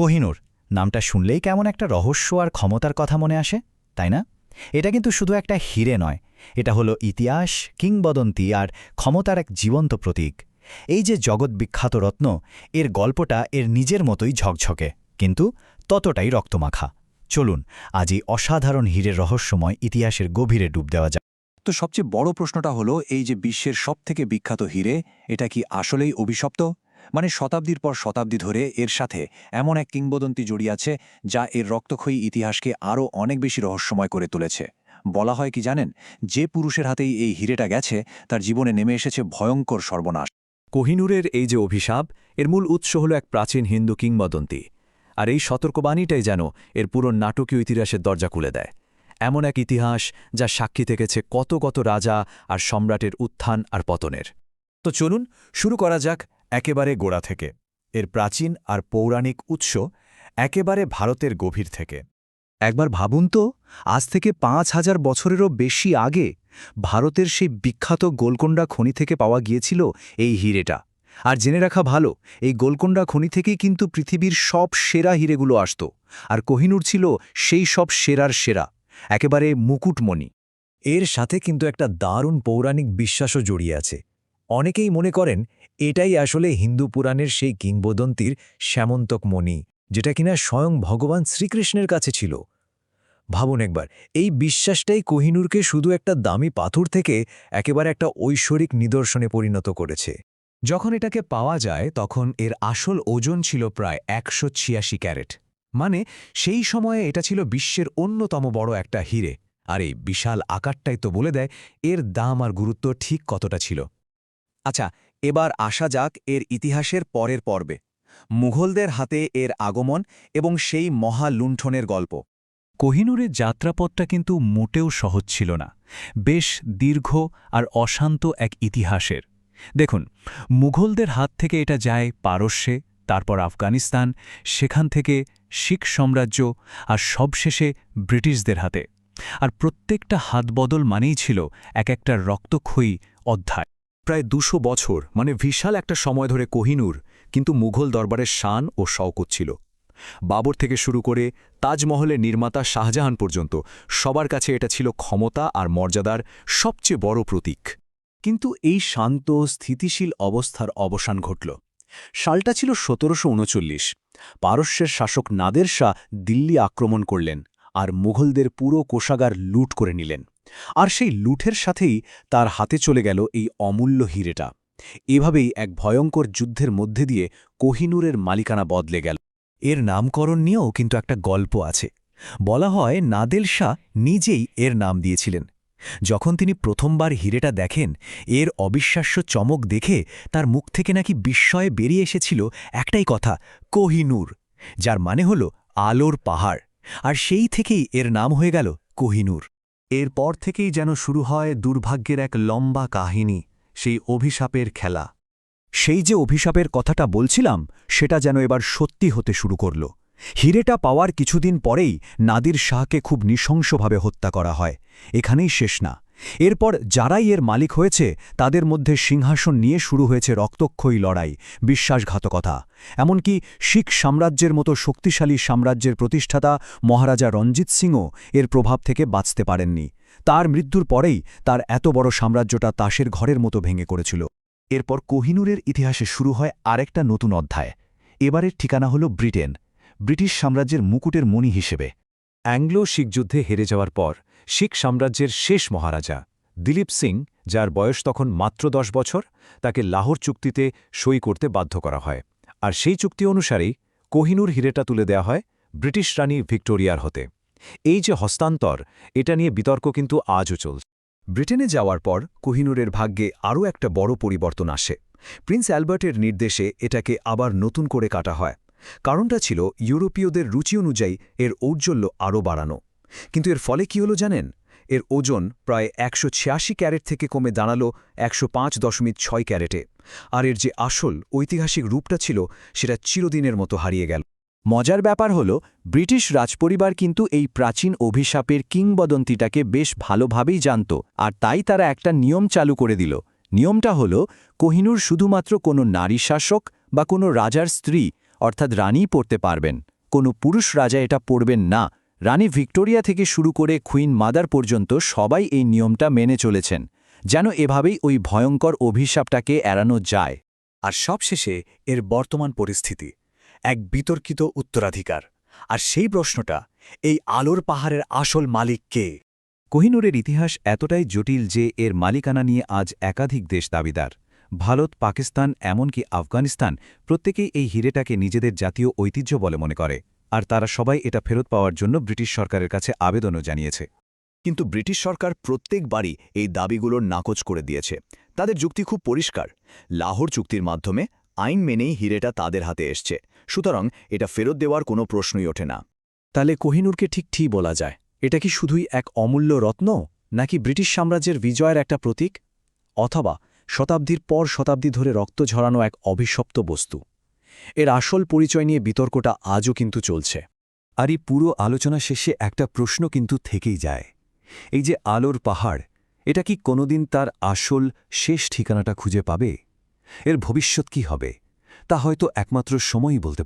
কোহিনূর, নামটা শুনলেই কেমন একটা রহস্য আর ক্ষমতার কথা মনে আসে, তাই না? এটা কিন্তু শুধু একটা হিরে নয়, এটা হলো ইতিহাস, কিংবদন্তি আর ক্ষমতার এক জীবন্ত প্রতীক। এই যে জগৎ বিখ্যাত রত্ন, এর গল্পটা এর নিজের মতোই ঝকঝকে, কিন্তু ততটাই রক্তমাখা। চলুন, আজ এই অসাধারণ হীরের রহস্যময় ইতিহাসের গভীরে ডুব দেওয়া যাক। তো সবচেয়ে বড় প্রশ্নটা হলো, এই যে বিশ্বের সবথেকে বিখ্যাত হিরে, এটা কি আসলেই অভিশপ্ত? মানে শতাব্দীর পর শতাব্দী ধরে এর সাথে এমন এক কিংবদন্তি জড়িয়ে আছে যা এর রক্তক্ষয়ী ইতিহাসকে আরও অনেক বেশি রহস্যময় করে তুলেছে। বলা হয় কি জানেন, যে পুরুষের হাতেই এই হিরেটা গেছে, তার জীবনে নেমে এসেছে ভয়ঙ্কর সর্বনাশ। কোহিনূরের এই যে অভিশাপ, এর মূল উৎস হল এক প্রাচীন হিন্দু কিংবদন্তি। আর এই সতর্কবাণীটাই যেন এর পুরো নাটকীয় ইতিহাসের দরজা খুলে দেয়। এমন এক ইতিহাস যা সাক্ষী থেকেছে কত কত রাজা আর সম্রাটের উত্থান আর পতনের। তো চলুন, শুরু করা যাক একেবারে গোড়া থেকে। এর প্রাচীন আর পৌরাণিক উৎস একেবারে ভারতের গভীর থেকে। একবার ভাবুন তো, আজ থেকে পাঁচ হাজার বছরেরও বেশি আগে ভারতের সেই বিখ্যাত গোলকোন্ডা খনি থেকে পাওয়া গিয়েছিল এই হিরেটা। আর জেনে রাখা ভালো, এই গোলকোন্ডা খনি থেকেই কিন্তু পৃথিবীর সব সেরা হিরেগুলো আসত। আর কোহিনুর ছিল সেই সব সেরার সেরা, একেবারে মুকুটমণি। এর সাথে কিন্তু একটা দারুণ পৌরাণিক বিশ্বাসও জড়িয়ে আছে। অনেকেই মনে করেন, এটাই আসলে হিন্দু পুরাণের সেই কিংবদন্তির শ্যামন্তক মণি, যেটা কিনা স্বয়ং ভগবান শ্রীকৃষ্ণের কাছে ছিল। ভাবুন একবার, এই বিশ্বাসটাই কোহিনূরকে শুধু একটা দামি পাথর থেকে একেবারে একটা ঐশ্বরিক নিদর্শনে পরিণত করেছে। যখন এটাকে পাওয়া যায়, তখন এর আসল ওজন ছিল প্রায় একশো ছিয়াশি ক্যারেট। মানে সেই সময়ে এটা ছিল বিশ্বের অন্যতম বড় একটা হিরে। আর এই বিশাল আকারটাই তো বলে দেয়, এর দাম আর গুরুত্ব ঠিক কতটা ছিল। আচ্ছা এবার আসা যাক এর ইতিহাসের পরের পর্বে। মুঘলদের হাতে এর আগমন এবং সেই মহা লুণ্ঠনের গল্প। কোহিনূরের যাত্রাপথটা কিন্তু মোটেও সহজ ছিল না। বেশ দীর্ঘ আর অশান্ত এক ইতিহাসের। দেখুন, মুঘলদের হাত থেকে এটা যায় পারস্যে, তারপর আফগানিস্তান, সেখান থেকে শিখ সাম্রাজ্য আর সবশেষে ব্রিটিশদের হাতে। আর প্রত্যেকটা হাতবদল মানেই ছিল এক একটা রক্তক্ষয়ী অধ্যায়। প্রায় দুশো বছর মানে বিশাল একটা সময় ধরে কোহিনূর কিন্তু মুঘল দরবারের শান ও শওকত ছিল। বাবর থেকে শুরু করে তাজমহলের নির্মাতা শাহজাহান পর্যন্ত সবার কাছে এটা ছিল ক্ষমতা আর মর্যাদার সবচেয়ে বড় প্রতীক। কিন্তু এই শান্ত, স্থিতিশীল অবস্থার অবসান ঘটল। সালটা ছিল সতেরোশো উনচল্লিশ। পারস্যের শাসক নাদের শাহ দিল্লি আক্রমণ করলেন আর মুঘলদের পুরো কোষাগার লুট করে নিলেন। আর সেই লুঠের সাথেই তার হাতে চলে গেল এই অমূল্য হিরেটা। এভাবেই এক ভয়ঙ্কর যুদ্ধের মধ্যে দিয়ে কোহিনূরের মালিকানা বদলে গেল। এর নামকরণ নিয়েও কিন্তু একটা গল্প আছে। বলা হয় নাদেল শাহ নিজেই এর নাম দিয়েছিলেন। যখন তিনি প্রথমবার হিরেটা দেখেন, এর অবিশ্বাস্য চমক দেখে তার মুখ থেকে নাকি বিস্ময়ে বেরিয়ে এসেছিল একটাই কথা, কোহিনূর, যার মানে হল আলোর পাহাড়। আর সেই থেকেই এর নাম হয়ে গেল কোহিনূর। এরপর থেকেই যেন শুরু হয় দুর্ভাগ্যের এক লম্বা কাহিনী, সেই অভিশাপের খেলা। সেই যে অভিশাপের কথাটা বলছিলাম, সেটা যেন এবার সত্যি হতে শুরু করল। হিরেটা পাওয়ার কিছুদিন পরেই নাদির শাহকে খুব নৃশংসভাবে হত্যা করা হয়। এখানেই শেষ না। এরপর যারাই এর মালিক হয়েছে, তাদের মধ্যে সিংহাসন নিয়ে শুরু হয়েছে রক্তক্ষয়ী লড়াই, বিশ্বাসঘাতকতা। এমনকি শিখ সাম্রাজ্যের মতো শক্তিশালী সাম্রাজ্যের প্রতিষ্ঠাতা মহারাজা রঞ্জিত সিংও এর প্রভাব থেকে বাঁচতে পারেননি। তার মৃত্যুর পরেই তার এত বড় সাম্রাজ্যটা তাসের ঘরের মতো ভেঙে করেছিল। এরপর কোহিনূরের ইতিহাসে শুরু হয় আরেকটা নতুন অধ্যায়। এবারের ঠিকানা হল ব্রিটেন। ব্রিটিশ সাম্রাজ্যের মুকুটের মণি হিসেবে। অ্যাংলো শিখ যুদ্ধে হেরে যাওয়ার পর, শিখ সাম্রাজ্যের শেষ মহারাজা, দিলীপ সিং, যার বয়স তখন মাত্র দশ বছর, তাকে লাহোর চুক্তিতে সই করতে বাধ্য করা হয়। আর সেই চুক্তি অনুসারেই কোহিনূর হিরেটা তুলে দেয়া হয় ব্রিটিশ রানী ভিক্টোরিয়ার হতে। এই যে হস্তান্তর, এটা নিয়ে বিতর্ক কিন্তু আজও চলছে। ব্রিটেনে যাওয়ার পর কোহিনূরের ভাগ্যে আরও একটা বড় পরিবর্তন আসে। প্রিন্স অ্যালবার্টের নির্দেশে এটাকে আবার নতুন করে কাটা হয়। কারণটা ছিল ইউরোপীয়দের রুচি অনুযায়ী এর ঔজ্জ্বল্য আরও বাড়ানো। কিন্তু এর ফলে কি হলো জানেন? এর ওজন প্রায় একশো ছিয়াশি ক্যারেট থেকে কমে দাঁড়াল একশো পাঁচ দশমিক ছয় ক্যারেটে। আর এর যে আসল ঐতিহাসিক রূপটা ছিল সেটা চিরদিনের মতো হারিয়ে গেল। মজার ব্যাপার হল, ব্রিটিশ রাজপরিবার কিন্তু এই প্রাচীন অভিশাপের কিংবদন্তিটাকে বেশ ভালোভাবেই জানত আর তাই তারা একটা নিয়ম চালু করে দিল। নিয়মটা হল, কোহিনূর শুধুমাত্র কোনো নারী শাসক বা কোনো রাজার স্ত্রী অর্থাৎ রানী পড়তে পারবেন। কোনো পুরুষ রাজা এটা পড়বেন না। রানী ভিক্টোরিয়া থেকে শুরু করে কুইন মাদার পর্যন্ত সবাই এই নিয়মটা মেনে চলেছেন, যেন এভাবেই ওই ভয়ঙ্কর অভিশাপটাকে এড়ানো যায়। আর সবশেষে এর বর্তমান পরিস্থিতি, এক বিতর্কিত উত্তরাধিকার। আর সেই প্রশ্নটা, এই আলোর পাহাড়ের আসল মালিক কে? কোহিনুরের ইতিহাস এতটাই জটিল যে এর মালিকানা নিয়ে আজ একাধিক দেশ দাবিদার। ভারত, পাকিস্তান, এমনকি আফগানিস্তান প্রত্যেকেই এই হিরেটাকে নিজেদের জাতীয় ঐতিহ্য বলে মনে করে। আর তারা সবাই এটা ফেরত পাওয়ার জন্য ব্রিটিশ সরকারের কাছে আবেদনও জানিয়েছে। কিন্তু ব্রিটিশ সরকার প্রত্যেকবারই এই দাবিগুলোর নাকচ করে দিয়েছে। তাদের যুক্তি খুব পরিষ্কার। লাহোর চুক্তির মাধ্যমে আইন মেনেই হিরেটা তাদের হাতে এসছে। সুতরাং এটা ফেরত দেওয়ার কোনো প্রশ্নই ওঠে না। তাহলে কোহিনুরকে ঠিক ঠিক বলা যায়। এটা কি শুধুই এক অমূল্য রত্ন? নাকি ব্রিটিশ সাম্রাজ্যের বিজয়ের একটা প্রতীক? অথবা শতাব্দীর পর শতাব্দী ধরে রক্ত ঝরানো এক অভিশপ্ত বস্তু। এর আসল পরিচয় নিয়ে বিতর্কটা আজও কিন্তু চলছে। আর এই পুরো আলোচনা শেষে একটা প্রশ্ন কিন্তু থেকেই যায়। এই যে আলোর পাহাড়, এটা কি কোনোদিন তার আসল শেষ ঠিকানাটা খুঁজে পাবে? এর ভবিষ্যৎ কি হবে? তা হয়তো একমাত্র সময়ই বলতে